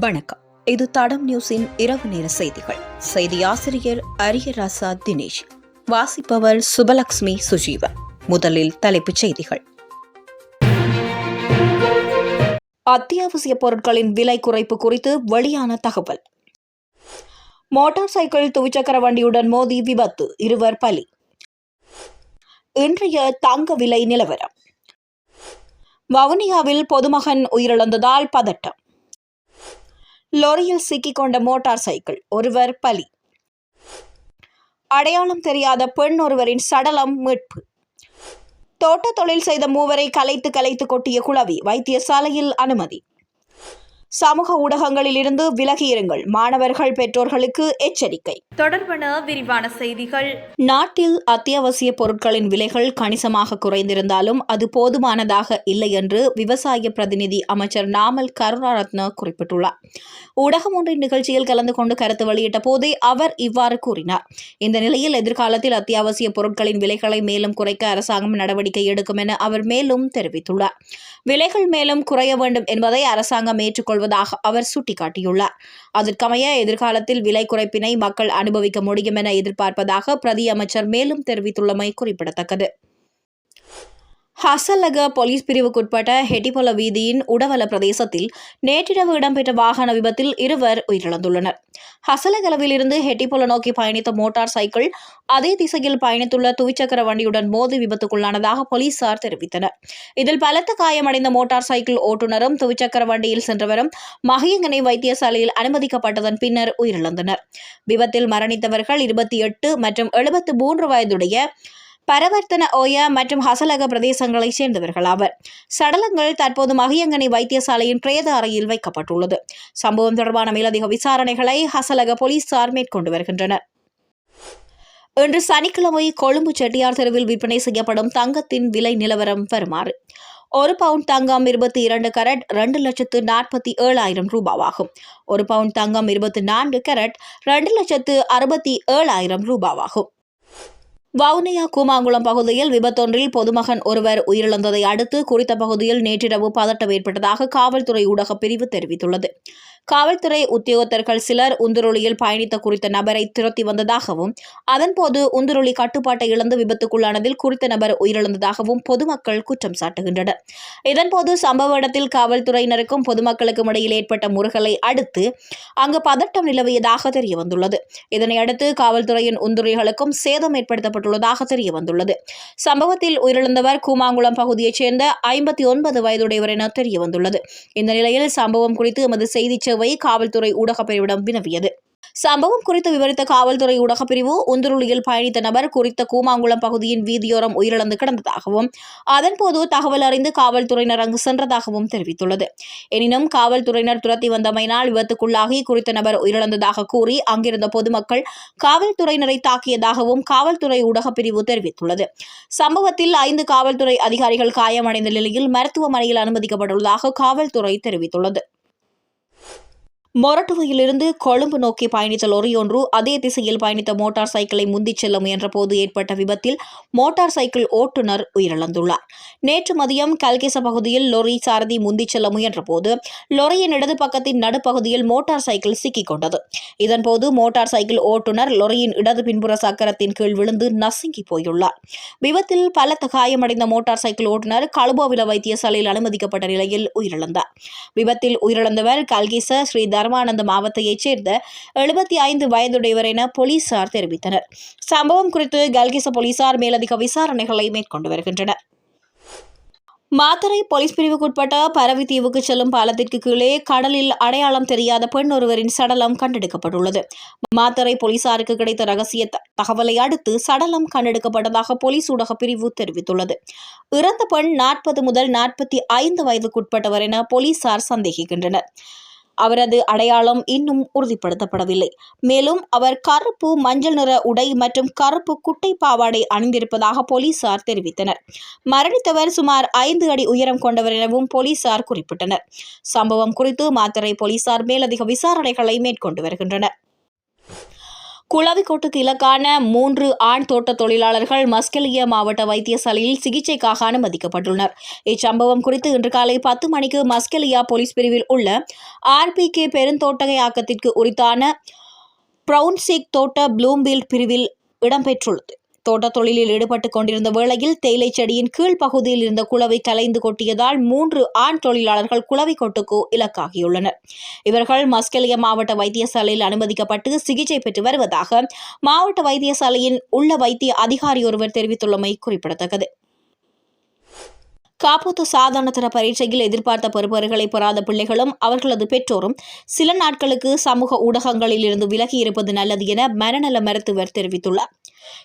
வணக்கம். இது தடம் நியூஸின் இரவு நேர செய்திகள். செய்தி ஆசிரியர் அரியராசா தினேஷ். வாசிப்பவர் சுபலக்ஷ்மி சுஜீவன். முதலில் தலைப்புச் செய்திகள். அத்தியாவசிய பொருட்களின் விலை குறைப்பு குறித்து வெளியான தகவல். மோட்டார் சைக்கிள் துவிச்சக்கர வண்டியுடன் மோதி விபத்து இருவர் பலி. இன்றைய தங்க விலை நிலவரம். வவுனியாவில் பொதுமகன் உயிரிழந்ததால் பதட்டம். லொரியில் சிக்கிக்கொண்ட மோட்டார் சைக்கிள் ஒருவர் பலி. அடையாளம் தெரியாத பெண் ஒருவரின் சடலம் மீட்பு. தோட்ட தொழில் செய்த மூவரை கலைத்து கலைத்து கொட்டிய குளவி வைத்தியசாலையில் அனுமதி. சமூக ஊடகங்களில் இருந்து விலகியிருங்கள். மாணவர்கள் பெற்றோர்களுக்கு எச்சரிக்கை. தொடர்பான விரிவான செய்திகள். நாட்டில் அத்தியாவசிய பொருட்களின் விலைகள் கணிசமாக குறைந்திருந்தாலும் அது போதுமானதாக இல்லை என்று விவசாய பிரதிநிதி அமைச்சர் நாமல் கருணாரத்ன குறிப்பிட்டுள்ளார். ஊடகம் ஒன்றின் நிகழ்ச்சியில் கலந்து கொண்டு கருத்து வெளியிட்ட போதே அவர் இவ்வாறு கூறினார். இந்த நிலையில் எதிர்காலத்தில் அத்தியாவசிய பொருட்களின் விலைகளை மேலும் குறைக்க அரசாங்கம் நடவடிக்கை எடுக்கும் என அவர் மேலும் தெரிவித்துள்ளார். விலைகள் மேலும் குறைய வேண்டும் என்பதை அரசாங்கம் வருவதாக அவர் சுட்டிக்காட்டியுள்ளார். அதற்கமைய எதிர்காலத்தில் விலை குறைப்பினை மக்கள் அனுபவிக்க முடியும் என எதிர்பார்ப்பதாக பிரதி அமைச்சர் மேலும் தெரிவித்துள்ளமை குறிப்பிடத்தக்கது. ஹசலக போலீஸ் பிரிவுக்குட்பட்ட ஹெட்டிபொல வீதியின் உடவல பிரதேசத்தில் நேற்றிரவு இடம்பெற்ற வாகன விபத்தில் இருவர் உயிரிழந்துள்ளனர். ஹசலகலவிலிருந்து ஹெட்டிபொல நோக்கி பயணித்த மோட்டார் சைக்கிள் அதே திசையில் பயணித்துள்ள துவிச்சக்கர வண்டியுடன் மோதி விபத்துக்குள்ளானதாக போலீசார் தெரிவித்தனர். இதில் பலத்த காயமடைந்த மோட்டார் சைக்கிள் ஓட்டுநரும் துவிச்சக்கர வண்டியில் சென்றவரும் மகியங்கனை வைத்தியசாலையில் அனுமதிக்கப்பட்டதன் பின்னர் உயிரிழந்தனர். விபத்தில் மரணித்தவர்கள் இருபத்தி எட்டு மற்றும் எழுபத்து மூன்று வயதுடைய பரவர்த்தன ஓயா மற்றும் ஹசலக பிரதேசங்களைச் சேர்ந்தவர்கள் ஆவர். சடலங்கள் தற்போது மகியங்கனி வைத்தியசாலையின் பிரேத அறையில் வைக்கப்பட்டுள்ளது. சம்பவம் தொடர்பான மேலதிக விசாரணைகளை ஹசலக போலீசார் மேற்கொண்டு வருகின்றனர். இன்று சனிக்கிழமை கொழும்பு செட்டியார் தெருவில் விற்பனை செய்யப்படும் தங்கத்தின் விலை நிலவரம் வருமாறு. ஒரு பவுண்ட் தங்கம் இருபத்தி இரண்டு கரட் ரெண்டு லட்சத்து நாற்பத்தி ஏழாயிரம் ரூபாவாகும். ஒரு பவுண்ட் தங்கம் இருபத்தி நான்கு கரட் ரெண்டு லட்சத்து அறுபத்தி ஏழாயிரம் ரூபாவாகும். வவுனியா கூமாங்குளம் பகுதியில் விபத்தொன்றில் பொதுமகன் ஒருவர் உயிரிழந்ததை அடுத்து குறித்த பகுதியில் நேற்றிரவு பதட்டம் ஏற்பட்டதாக காவல்துறை ஊடகப் பிரிவு தெரிவித்துள்ளது. காவல்துறை உத்தியோகத்தர்கள் சிலர் உந்துருளியில் பயணித்த குறித்த நபரை துரத்தி வந்ததாகவும் அதன்போது உந்துருளி கட்டுப்பாட்டை இழந்து விபத்துக்குள்ளானதில் குறித்த நபர் உயிரிழந்ததாகவும் பொதுமக்கள் குற்றம் சாட்டுகின்றனர். இதன்போது சம்பவ இடத்தில் காவல்துறையினருக்கும் பொதுமக்களுக்கும் இடையில் ஏற்பட்ட முருகலை அடுத்து அங்கு பதட்டம் நிலவியதாக தெரியவந்துள்ளது. இதனையடுத்து காவல்துறையின் உந்துருளிகளுக்கும் சேதம் ஏற்படுத்தப்பட்டுள்ளதாக தெரியவந்துள்ளது. சம்பவத்தில் உயிரிழந்தவர் கூமாங்குளம் பகுதியைச் சேர்ந்த ஐம்பத்தி ஒன்பது வயதுடையவர் என தெரியவந்துள்ளது. இந்த நிலையில் சம்பவம் குறித்து எமது செய்திச் சேவை காவல்துறை ஊடகப் பிரிவிடம் வினவியது. சம்பவம் குறித்து விவரித்த காவல்துறை ஊடகப் பிரிவு உந்துருளியில் பயணித்த நபர் குறித்த கூமாங்குளம் பகுதியின் வீதியோரம் உயிரிழந்து கிடந்ததாகவும் அதன்போது தகவல் அறிந்து காவல்துறையினர் அங்கு சென்றதாகவும் தெரிவித்துள்ளது. எனினும் காவல்துறையினர் துரத்தி வந்தமையினால் விபத்துக்குள்ளாகி குறித்த நபர் உயிரிழந்ததாக கூறி அங்கிருந்த பொதுமக்கள் காவல்துறையினரை தாக்கியதாகவும் காவல்துறை ஊடகப் பிரிவு தெரிவித்துள்ளது. சம்பவத்தில் ஐந்து காவல்துறை அதிகாரிகள் காயமடைந்த நிலையில் மருத்துவமனையில் அனுமதிக்கப்பட்டுள்ளதாக காவல்துறை தெரிவித்துள்ளது. மொரட்டுவையிலிருந்து கொழும்பு நோக்கி பயணித்த லொரியொன்று அதே திசையில் பயணித்த மோட்டார் சைக்கிளை முந்திச் செல்ல முயன்றபோது ஏற்பட்ட விபத்தில் மோட்டார் சைக்கிள் ஓட்டுநர் உயிரிழந்துள்ளார். நேற்று மதியம் கல்கேச பகுதியில் லொரி சாரதி முந்திச் செல்ல முயன்றபோது லொரியின் இடது பக்கத்தின் நடுப்பகுதியில் மோட்டார் சைக்கிள் சிக்கிக் கொண்டது. இதன்போது மோட்டார் சைக்கிள் ஓட்டுநர் லொரியின் இடது பின்புற சக்கரத்தின் கீழ் விழுந்து நசுங்கி போயுள்ளார். விபத்தில் பலத்த காயமடைந்த மோட்டார் சைக்கிள் ஓட்டுநர் கழுபோவில வைத்தியசாலையில் அனுமதிக்கப்பட்ட நிலையில் உயிரிழந்தார். விபத்தில் உயிரிழந்தவர் கல்கிச ஸ்ரீதர் தர்மானந்த மாவட்டத்தைச் சேர்ந்த எழுபத்தி ஐந்து வயதுடையவர் என போலீசார் தெரிவித்தனர். சம்பவம் குறித்து கல்கிச போலீசார் மேலதிக விசாரணைகளை மேற்கொண்டு வருகின்றனர். மாத்தரை போலீஸ் பிரிவுக்குட்பட்ட பரவி தீவுக்கு செல்லும் பாலத்திற்கு கீழே கடலில் அடையாளம் தெரியாத பெண் ஒருவரின் சடலம் கண்டெடுக்கப்பட்டுள்ளது. மாத்தரை போலீசாருக்கு கிடைத்த ரகசிய த- தகவலை அடுத்து சடலம் கண்டெடுக்கப்பட்டதாக போலீஸ் ஊடக பிரிவு தெரிவித்துள்ளது. இறந்த பெண் நாற்பது முதல் நாற்பத்தி ஐந்து வயதுக்குட்பட்டவர் என போலீசார் சந்தேகிக்கின்றனர். அவரது அடையாளம் இன்னும் உறுதிப்படுத்தப்படவில்லை. மேலும் அவர் கருப்பு மஞ்சள் நிற உடை மற்றும் கருப்பு குட்டை பாவாடை அணிந்திருப்பதாக போலீசார் தெரிவித்தனர். மரணித்தவர் சுமார் ஐந்து அடி உயரம் கொண்டவர் எனவும் போலீசார் குறிப்பிட்டனர். சம்பவம் குறித்து மாத்தறை போலீசார் மேலதிக விசாரணைகளை மேற்கொண்டு வருகின்றனர். குளவிக்கோட்டுக்கு இலக்கான மூன்று ஆண் தோட்ட தொழிலாளர்கள் மஸ்கெலியா மாவட்ட வைத்தியசாலையில் சிகிச்சைக்காக அனுமதிக்கப்பட்டுள்ளனர். இச்சம்பவம் குறித்து இன்று காலை பத்து மணிக்கு மஸ்கெலியா போலீஸ் பிரிவில் உள்ள ஆர்பிகே பெருந்தோட்டகையாக்கத்திற்கு உரித்தான பிரவுன்சிக் தோட்ட ப்ளூம்பீல்ட் பிரிவில் இடம்பெற்றுள்ளது. தோட்டத் தொழிலில் ஈடுபட்டுக் கொண்டிருந்த வேளையில் தேயிலை செடியின் கீழ் பகுதியில் இருந்த குளவை கலைந்து கொட்டியதால் மூன்று ஆண் தொழிலாளர்கள் குளவை கொட்டுக்கு இலக்காகியுள்ளனர். இவர்கள் மஸ்கெலியா மாவட்ட வைத்தியசாலையில் அனுமதிக்கப்பட்டு சிகிச்சை பெற்று வருவதாக மாவட்ட வைத்தியசாலையின் உள்ள வைத்திய அதிகாரி ஒருவர் தெரிவித்துள்ளமை குறிப்பிடத்தக்கது. காப்போத்து சாதாரணதர பரீட்சையில் எதிர்பார்த்த பெறுபவர்களை பெறாத பிள்ளைகளும் அவர்களது பெற்றோரும் சில நாட்களுக்கு சமூக ஊடகங்களில் இருந்து விலகி இருப்பது நல்லது என மனநல மருத்துவர் தெரிவித்துள்ளார்.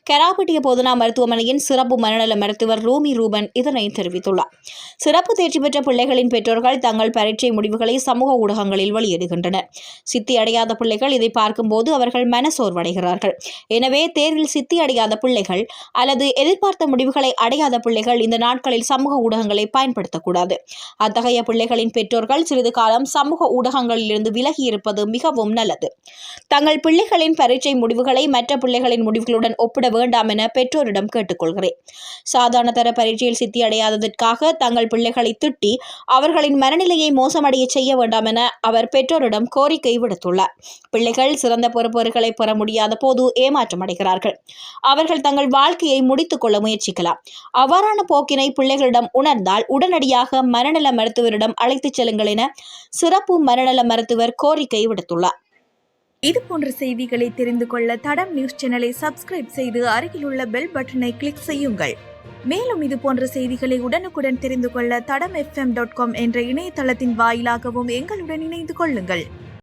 கெராப்பட்டிய போதனா மருத்துவமனையின் சிறப்பு மனநல மருத்துவர் ரூமி ரூபன் இதனை தெரிவித்துள்ளார். சிறப்பு தேர்ச்சி பெற்ற பிள்ளைகளின் பெற்றோர்கள் தங்கள் பரீட்சை முடிவுகளை சமூக ஊடகங்களில் வெளியிடுகின்றனர். சித்தி அடையாத பிள்ளைகள் இதை பார்க்கும்போது அவர்கள் மனசோர்வடைகிறார்கள். எனவே தேர்வில் சித்தி அடையாத பிள்ளைகள் அல்லது எதிர்பார்த்த முடிவுகளை அடையாத பிள்ளைகள் இந்த நாட்களில் சமூக ஊடக ஊடகங்களை பயன்படுத்தக்கூடாது. அத்தகைய பிள்ளைகளின் பெற்றோர்கள் சிறிது காலம் சமூக ஊடகங்களிலிருந்து விலகி இருப்பது மிகவும் நல்லது. தங்கள் பிள்ளைகளின் பரீட்சை முடிவுகளை மற்ற பிள்ளைகளின் முடிவுகளுடன் ஒப்பிட வேண்டாம் என பெற்றோரிடம் கேட்டுக்கொள்கிறேன். சாதாரண தர பரீட்சையில் சித்தியடையாததற்காக தங்கள் பிள்ளைகளை திட்டி அவர்களின் மனநிலையை மோசமடைய செய்ய வேண்டாம் என அவர் பெற்றோரிடம் கோரிக்கை விடுத்துள்ளார். பிள்ளைகள் சிறந்த பொறுப்பொருட்களை பெற முடியாத போது ஏமாற்றம் அடைகிறார்கள் அவர்கள் தங்கள் வாழ்க்கையை முடித்துக் கொள்ள முயற்சிக்கலாம். அவ்வாறான போக்கினை பிள்ளைகளிடம் உணர் உணர்ந்தால் உடனடியாக மனநல மருத்துவரிடம் அழைத்துச் செல்லுங்கள் என சிறப்பு மனநல மருத்துவர் கோரிக்கை விடுத்துள்ளார். இது போன்ற செய்திகளை தெரிந்து கொள்ள தடம் நியூஸ் சேனலை சப்ஸ்கிரைப் செய்து அருகிலுள்ள பெல் பட்டனை கிளிக் செய்யுங்கள். மேலும் இது போன்ற செய்திகளை உடனுக்குடன் தெரிந்து கொள்ள தடம் எஃப்எம் டாட் காம் என்ற இணையதளத்தின் வாயிலாகவும் எங்களுடன் இணைந்து கொள்ளுங்கள்.